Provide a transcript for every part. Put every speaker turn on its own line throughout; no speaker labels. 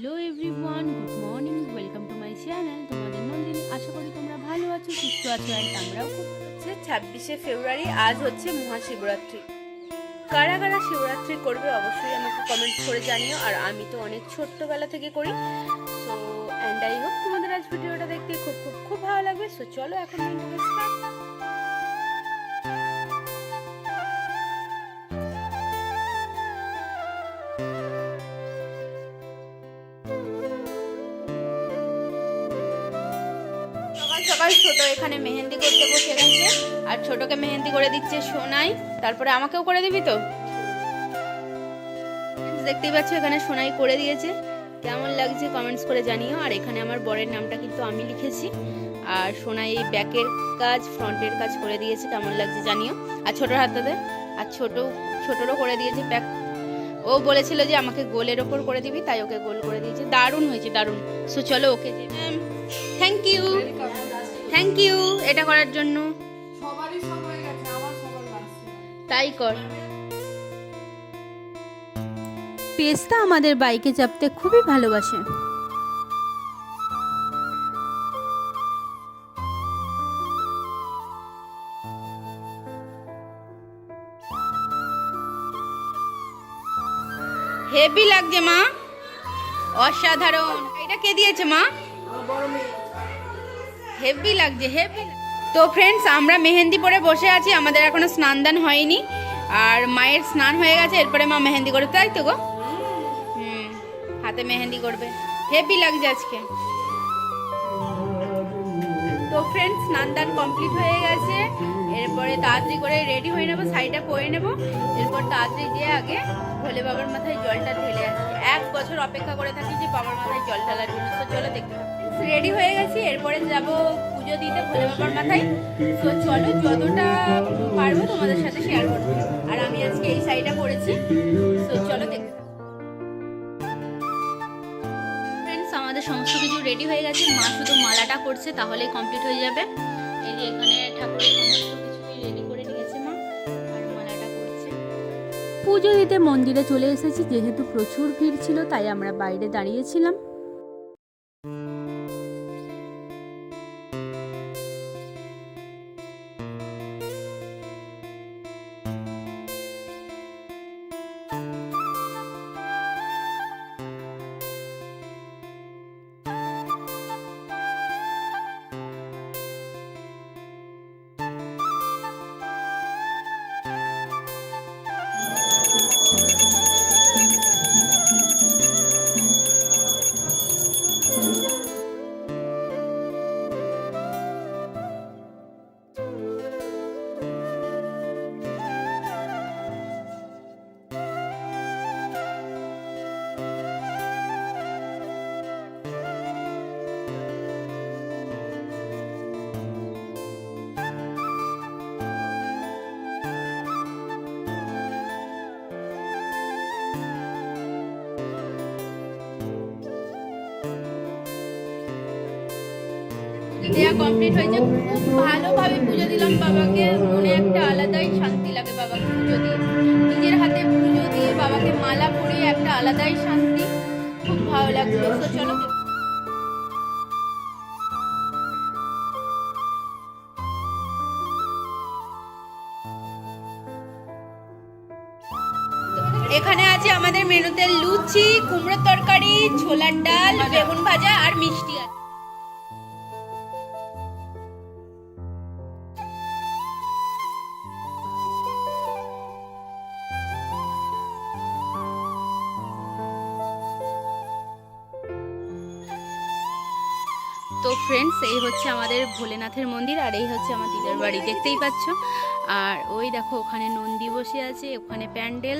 Hello everyone good morning welcome to my channel তোমাদের নন্দিনী, আশা করি তোমরা ভালো আছো, সুস্থ আছো অ্যান্ড আমরাও খুব
হচ্ছে ছাব্বিশে ফেব্রুয়ারি, আজ হচ্ছে মহাশিবরাত্রি। কারা কারা শিবরাত্রি করবে অবশ্যই আমাকে কমেন্ট করে জানিও, আর আমি তো অনেক ছোট্টবেলা থেকে করি। সো অ্যান্ড আই হোপ তোমাদের আজ ভিডিওটা দেখতে খুব খুব খুব ভালো লাগবে। সো চলো এখন স্টার্ট ছোট এখানে মেহেন্দি করতে বসে গেছে। আর ছোটকে মেহেন্দি করে দিচ্ছে সোনাই। তারপরে আমাকেও করে দিবি তো? দেখতেই পাচ্ছ, এখানে সোনাই করে দিয়েছে। কেমন লাগছে কমেন্টস করে জানিও। আর এখানে আমার বরের নামটা কিন্তু আমি লিখেছি। আর সোনাই এই ব্যাকের কাজ, ফ্রন্টের কাজ করে দিয়েছে। কেমন লাগছে জানিও। আর ছোটোর হাতাতে আর ছোট, ছোটরও করে দিয়েছে ব্যাক ও বলেছিল যে আমাকে গোলের ওপর করে দিবি, তাই ওকে গোল করে দিয়েছে। দারুণ হয়েছে, দারুণ। সো চলো okay thank you thank you এটা করার জন্য।
সবারই সব গেছে আমার সবার লাগছে
তাই কর।
পেস্তা আমাদের বাইকে চাপতে খুবই ভালোবাসে।
হেভি লাগছে মা। অসাধারণ। এটা কে দিয়েছে মা? হেভি লাগছে হেভি তো ফ্রেন্ডস আমরা মেহেন্দি পরে বসে আছি, আমাদের এখনও স্নান দান হয়নি। আর মায়ের স্নান হয়ে গেছে, এরপরে মা মেহেন্দি করবে, তাই তো গো? হাতে মেহেন্দি করবে। হেভি লাগছে আজকে। তো ফ্রেন্ডস স্নান দান কমপ্লিট হয়ে গেছে। এরপরে তাড়াতাড়ি করে রেডি হয়ে নেব, শাড়িটা পরে নেব। এরপর তাড়াতাড়ি গিয়ে আগে ভোলে বাবার মাথায় জলটা ঢেলে আসি এক বছর অপেক্ষা করে থাকি যে বাবার মাথায় জল ঢালার জন্য। তো চলো দেখতে রেডি হয়ে গেছি, এরপরে যাব পুজো দিতে ভোলে বাবার মাথায়। তো চলো, যতটা পারব তোমাদের সাথে শেয়ার করব। আর আমি আজকে এই শাড়িটা পরেছি, তো চলো দেখতে
ফ্রেন্ডস আমাদের সমস্ত কিছু রেডি হয়ে গেছে। মা শুধু মালাটা করছে তাহলেই কমপ্লিট হয়ে যাবে। এই যে এখানে ঠাকুরের সমস্ত রেডি করে পুজো দিতে মন্দিরে চলে এসেছি, যেহেতু প্রচুর ভিড় ছিল, তাই আমরা বাইরে দাঁড়িয়েছিলাম।
you দেয়া কমপ্লিট হয়েছে খুব ভালোভাবে পুজো দিলাম বাবাকে। মনে একটা আলাদাই শান্তি লাগে বাবাকে পুজো দিয়ে। নিজের হাতে পুজো দিয়ে বাবাকে মালা পরিয়ে একটা আলাদাই শান্তি। খুব ভালো লাগছে। তো চলো। এখানে আছে আমাদের মেনুতে লুচি, কুমড়োর তরকারি, ছোলার ডাল, বেগুন ভাজা আর মিষ্টি আছে।
ফ্রেন্ডস এই হচ্ছে আমাদের ভোলেনাথের মন্দির আর এই হচ্ছে আমার দিদার বাড়ি দেখতেই পাচ্ছ। আর ওই দেখো ওখানে নন্দী বসে আছে ওখানে প্যান্ডেল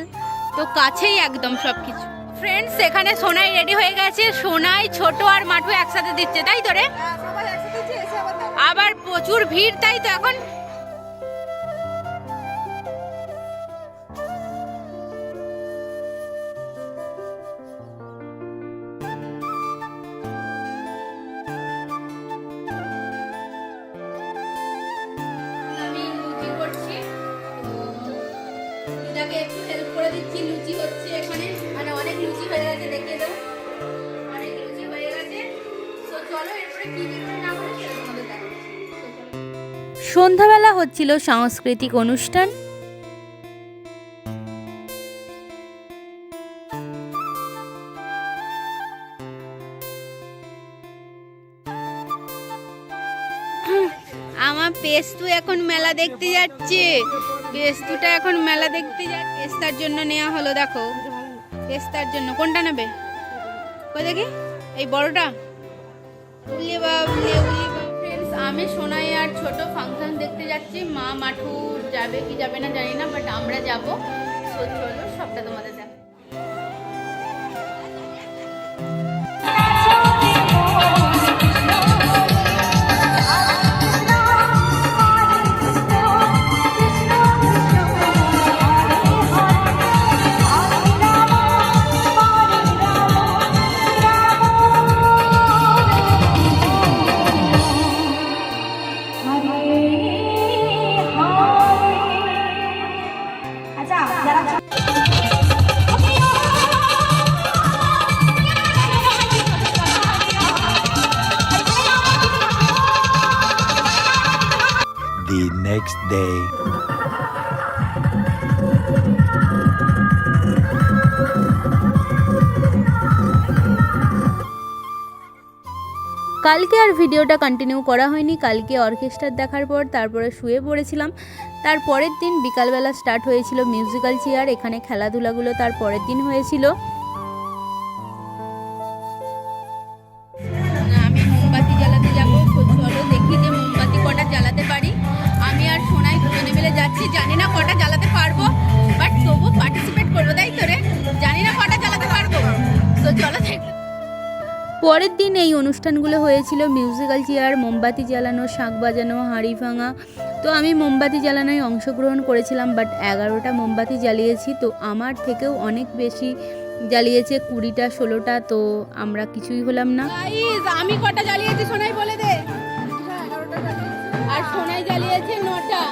তো কাছেই একদম সব কিছু
ফ্রেন্ডস এখানে সোনাই রেডি হয়ে গেছে সোনাই ছোট আর মাঠু একসাথে দিচ্ছে তাই তো রে?
হ্যাঁ। আবার
প্রচুর ভিড় তাই তো এখন?
সন্ধ্যাবেলা হচ্ছিল সাংস্কৃতিক অনুষ্ঠান।
আমার পেস্তু এখন মেলা দেখতে যাচ্ছে। পেস্তুটা এখন মেলা দেখতে যাচ্ছে পেস্তার জন্য নেওয়া হলো, দেখো। পেস্তার জন্য। কোনটা নেবে? কই দেখি? এই বড়টা? ফ্রেন্ডস আমি সোনাই আর ছোট ফাংশন দেখতে যাচ্ছি। মা মাঠু যাবে কি যাবে না জানি না বাট আমরা যাব। তো চলো, সবটা তোমাদের
কালকে আর ভিডিওটা কন্টিনিউ করা হয়নি। কালকে অর্কেস্ট্রার দেখার পর তারপরে শুয়ে পড়েছিলাম। তার পরের দিন বিকালবেলা স্টার্ট হয়েছিল মিউজিক্যাল চেয়ার এখানে খেলাধুলাগুলো তার পরের দিন হয়েছিল।
আমি মোমবাতি জ্বালাতে যাব। মোমবাতি কটা জ্বালাতে পারি। আমি আর মিলে যাচ্ছি। জানি না কটা
পরের দিন এই অনুষ্ঠানগুলো হয়েছিল মিউজিক্যাল চেয়ার মোমবাতি জ্বালানো, শাঁখ বাজানো, হাঁড়ি ভাঙা। তো আমি মোমবাতি জ্বালানোয় অংশগ্রহণ করেছিলাম বাট এগারোটা মোমবাতি জ্বালিয়েছি, তো আমার থেকেও অনেক বেশি জ্বালিয়েছে কুড়িটা, ষোলোটা, তো আমরা কিছুই হলাম না।
আমি কটা জ্বালিয়েছি সোনাই বলে দে। আর সোনাই জ্বালিয়েছে নটা।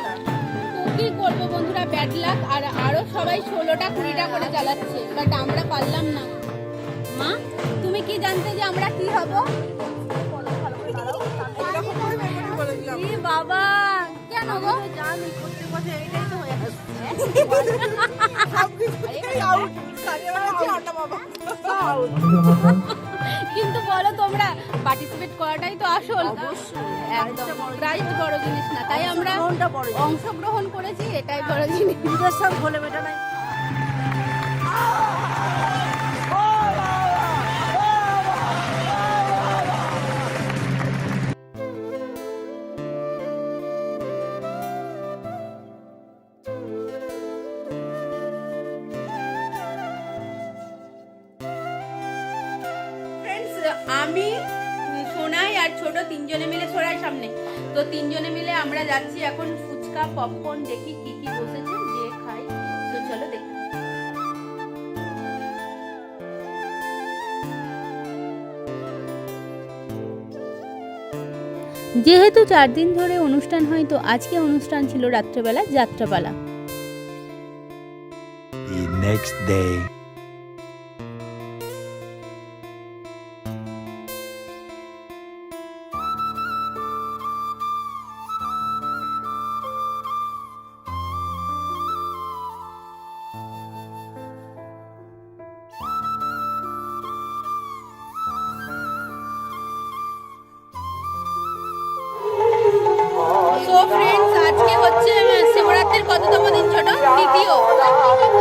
তো কি করব বন্ধুরা ব্যাড লাক আর আরও সবাই ষোলোটা, কুড়িটা করে জ্বালাচ্ছে বাট আমরা পারলাম না। মা, তুমি কি জানতে যে আমরা কি হব বাবা, কেন গো। কিন্তু বলো তোমরা পার্টিসিপেট করাটাই তো আসল একদম প্রাইজ বড় জিনিস না, তাই আমরা। অংশগ্রহণ করেছি, এটাই বড় জিনিস
নিদর্শন খোলে বেটা নাই
আমি সোনাই আর ছোট তিনজনে মিলে সরাই সামনে। তো তিনজনে মিলে আমরা যাচ্ছি এখন ফুচকা পপকর্ন দেখি কি কি বসেছে যে খাই তো চলো দেখি।
যেহেতু চার দিন ধরে অনুষ্ঠান হয় তো আজকে অনুষ্ঠান ছিল রাত্রেবেলা যাত্রাপালা।
The next day.
ফ্রেন্ডস আজকে হচ্ছে শিবরাত্রির কততম দিন ছোট? তৃতীয়।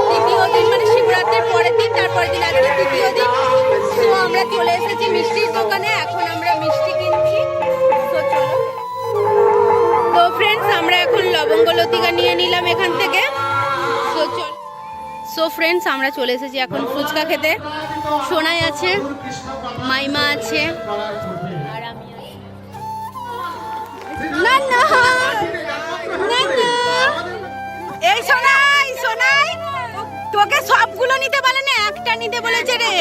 তৃতীয় দিন মানে শিবরাত্রির পরের দিন, তারপরের দিন আজকে তৃতীয় দিন। তো আমরা চলে এসেছি মিষ্টির দোকানে, এখন আমরা মিষ্টি কিনছি। তো ফ্রেন্ডস আমরা এখন লবঙ্গ লতিকা নিয়ে নিলাম এখান থেকে। তো চল। সো ফ্রেন্ডস আমরা চলে এসেছি এখন ফুচকা খেতে। সোনাই আছে, মাইমা আছি। না না না না এই সোনাই সোনাই তোকে সবগুলো নিতে বলে না একটা নিতে বলেছে রে।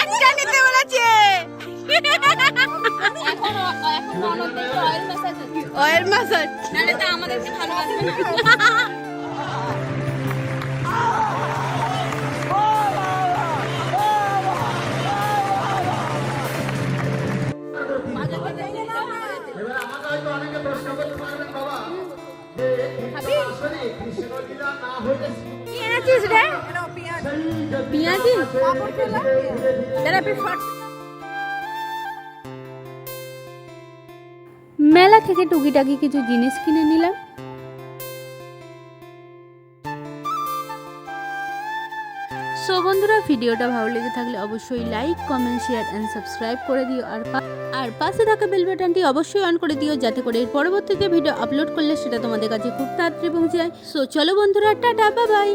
একটা নিতে বলেছে। অয়েল ম্যাসাজ নাহলে তো আমাদেরকে ভালোবাসবে না। অনেকে
প্রশ্ন করতে
পারবেন
বাবা? যে সরাসরি
কৃষ্ণলীলা না হলে মেলা থেকে টুকিটাকি কিছু জিনিস কিনে নিলাম। সো বন্ধুরা, ভিডিওটা ভালো লেগে থাকলে অবশ্যই like comment share and subscribe করে দিও। আর আর পাশে থাকা বেল বাটনটি অবশ্যই অন করে দিও, যাতে করে এর পরবর্তীতে ভিডিও আপলোড করলে সেটা তোমাদের কাছে খুব তাড়াতাড়ি পৌঁছে যায়। সো চলো বন্ধুরা, টাটা বাই